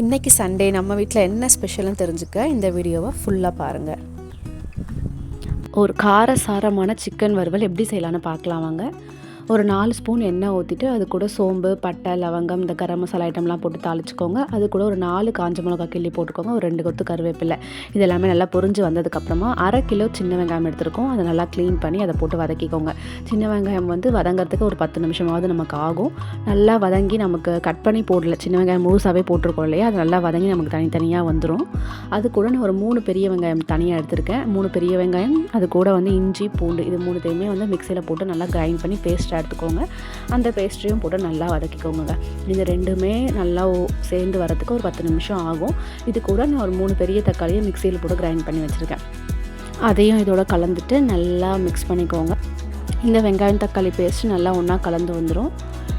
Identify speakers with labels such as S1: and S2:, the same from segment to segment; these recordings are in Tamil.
S1: இன்றைக்கி சண்டே நம்ம வீட்டில் என்ன ஸ்பெஷல்னு தெரிஞ்சுக்க இந்த வீடியோவை ஃபுல்லாக பாருங்கள் ஒரு காரசாரமான சிக்கன் வறுவல் எப்படி செய்யலான்னு பார்க்கலாம் வாங்க. ஒரு நாலு ஸ்பூன் எண்ணெய் ஊற்றிட்டு அது கூட சோம்பு பட்டை லவங்கம் இந்த கரம் மசாலா ஐட்டம்லாம் போட்டு தாளிச்சிக்கோங்க. அது கூட ஒரு நாலு காஞ்ச மிளகா கிள்ளி போட்டுக்கோங்க. ஒரு ரெண்டு கொத்து கருவேப்பிலை. இது எல்லாமே நல்லா பொரிஞ்சு வந்ததுக்கப்புறமா அரை கிலோ சின்ன வெங்காயம் எடுத்துருக்கோம். அதை நல்லா க்ளீன் பண்ணி அதை போட்டு வதக்கிக்கோங்க. சின்ன வெங்காயம் வந்து வதங்கிறதுக்கு ஒரு பத்து நிமிஷமாவது நமக்கு ஆகும். நல்லா வதங்கி நமக்கு கட் பண்ணி போடல. சின்ன வெங்காயம் முழுசாகவே போட்டிருக்கோம் இல்லையா? அது நல்லா வதங்கி நமக்கு தனித்தனியாக வந்துடும் அது கூட நான் ஒரு மூணு பெரிய வெங்காயம் தனியாக எடுத்திருக்கேன். மூணு பெரிய வெங்காயம் அது கூட வந்து இஞ்சி பூண்டு இது மூணுத்தையுமே வந்து மிக்சியில் போட்டு நல்லா கிரைண்ட் பண்ணி பேஸ்ட் எடுத்துக்கோங்க. அந்த பேஸ்ட்ரியும் போட்டு நல்லா வதக்கிக்கோங்க இது ரெண்டுமே நல்லா சேர்ந்து வரதுக்கு ஒரு பத்து நிமிஷம் ஆகும். இது கூட நான் ஒரு மூணு பெரிய தக்காளியை மிக்சியில் போட்டு கிரைண்ட் பண்ணி வச்சுருக்கேன். அதையும் இதோட கலந்துட்டு நல்லா மிக்ஸ் பண்ணிக்கோங்க. இந்த வெங்காயம் தக்காளி பேஸ்ட் நல்லா ஒன்றா கலந்து வந்துடும்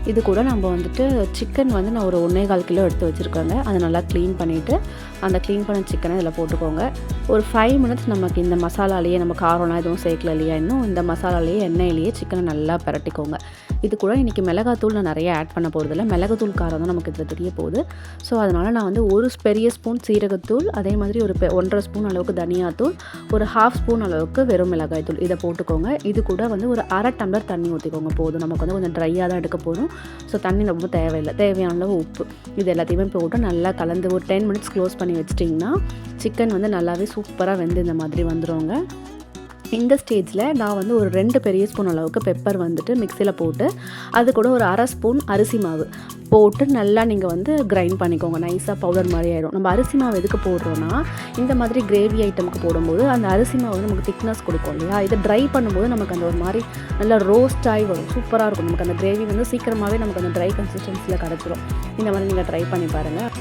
S1: இது கூட நம்ம வந்துட்டு சிக்கன் வந்து நான் ஒரு ஒன்றே கால் கிலோ எடுத்து வச்சுருக்கேங்க. அதை நல்லா க்ளீன் பண்ணிவிட்டு அந்த க்ளீன் பண்ண சிக்கனை இதில் போட்டுக்கோங்க. ஒரு ஃபைவ் மினிட்ஸ் நமக்கு இந்த மசாலாலேயே நம்ம காரம்லாம் எதுவும் சேர்க்கல இல்லையா இன்னும் இந்த மசாலாலேயே எண்ணெயிலேயே சிக்கனை நல்லா பரட்டிக்கோங்க. இது கூட இன்றைக்கி மிளகாத்தூள் நான் நிறைய ஆட் பண்ண போகிறதில்ல மிளகாத்தூள் காரம் தான் நமக்கு இதில் தெரிய போகுது. ஸோ அதனால் நான் வந்து ஒரு பெரிய ஸ்பூன் சீரகத்தூள் அதே மாதிரி ஒரு பெ- ஒன்றரை ஸ்பூன் அளவுக்கு தனியாத்தூள் ஒரு ஹாஃப் ஸ்பூன் அளவுக்கு வெறும் மிளகாய் தூள் இதை போட்டுக்கோங்க. இது கூட வந்து ஒரு அரை டம்ளர் தண்ணி ஊற்றிக்கோங்க போதும். நமக்கு வந்து கொஞ்சம் ட்ரையாக தான் எடுக்க போதும். ஸோ தண்ணி ரொம்ப தேவையில்லை. தேவையான அளவு உப்பு. இது எல்லாத்தையுமே போட்டு நல்லா கலந்து ஒரு டென் மினிட்ஸ் க்ளோஸ் பண்ணி வச்சிட்டிங்கன்னா சிக்கன் வந்து நல்லாவே சூப்பராக வெந்து இந்த மாதிரி வந்துருங்க. இந்த ஸ்டேஜில் நான் வந்து ஒரு ரெண்டு பெரிய ஸ்பூன் அளவுக்கு பெப்பர் வந்துட்டு மிக்சியில் போட்டு அது கூட ஒரு அரை ஸ்பூன் அரிசி மாவு போட்டு நல்லா நீங்கள் வந்து கிரைண்ட் பண்ணிக்கோங்க. நைஸாக பவுடர் மாதிரி ஆயிடும் நம்ம அரிசி மாவு எதுக்கு போடுறோன்னா இந்த மாதிரி கிரேவி ஐட்டமுக்கு போடும்போது அந்த அரிசி மாவு வந்து நமக்கு திக்னஸ் கொடுக்கும் இல்லையா? இதை ட்ரை பண்ணும்போது நமக்கு அந்த ஒரு மாதிரி நல்லா ரோஸ்ட் ஆகி வரும். சூப்பராக இருக்கும். நமக்கு அந்த கிரேவி வந்து சீக்கிரமாகவே நமக்கு அந்த ட்ரை கன்சிஸ்டன்சியில் கிடச்சிரும். இந்த மாதிரி நீங்கள் ட்ரை பண்ணி பாருங்கள்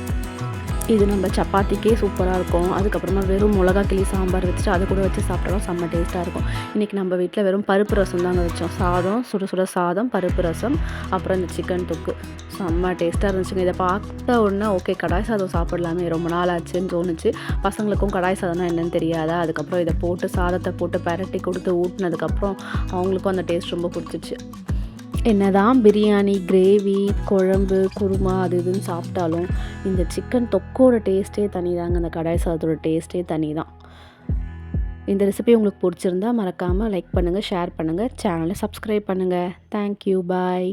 S1: இது நம்ம சப்பாத்திக்கே சூப்பராக இருக்கும். அதுக்கப்புறமா வெறும் மிளகா கிளி சாம்பார் வச்சுட்டு அதை கூட வச்சு சாப்பிட்டாலும் செம்ம டேஸ்ட்டாக இருக்கும். இன்றைக்கி நம்ம வீட்டில் வெறும் பருப்பு ரசம் தாங்க வச்சோம். சாதம் சுட சுட சாதம் பருப்பு ரசம் அப்புறம் இந்த சிக்கன் தொக்கு. செம்ம டேஸ்ட்டாக இருந்துச்சுங்க. இதை பார்த்த உடனே ஓகே கடாய் சாதம் சாப்பிடலாமே. ரொம்ப நாள் ஆச்சுன்னு தோணுச்சு. பசங்களுக்கும் கடாய் சாதம்னா என்னன்னு தெரியாதா? அதுக்கப்புறம் இதை போட்டு சாதத்தை போட்டு பரட்டி கொடுத்து ஊட்டினதுக்கப்புறம் அவங்களுக்கும் அந்த டேஸ்ட் ரொம்ப பிடிச்சிச்சு. என்னதான் பிரியாணி கிரேவி குழம்பு குருமா அது இதுன்னு சாப்பிட்டாலும் இந்த சிக்கன் தொக்கோட டேஸ்ட்டே தனி தாங்க அந்த கடாய் சாதத்தோட டேஸ்ட்டே தனி தான் இந்த ரெசிபி உங்களுக்கு பிடிச்சிருந்தா மறக்காமல் லைக் பண்ணுங்கள் ஷேர் பண்ணுங்கள் சேனலை சப்ஸ்கிரைப் பண்ணுங்கள் தேங்க்யூ பாய்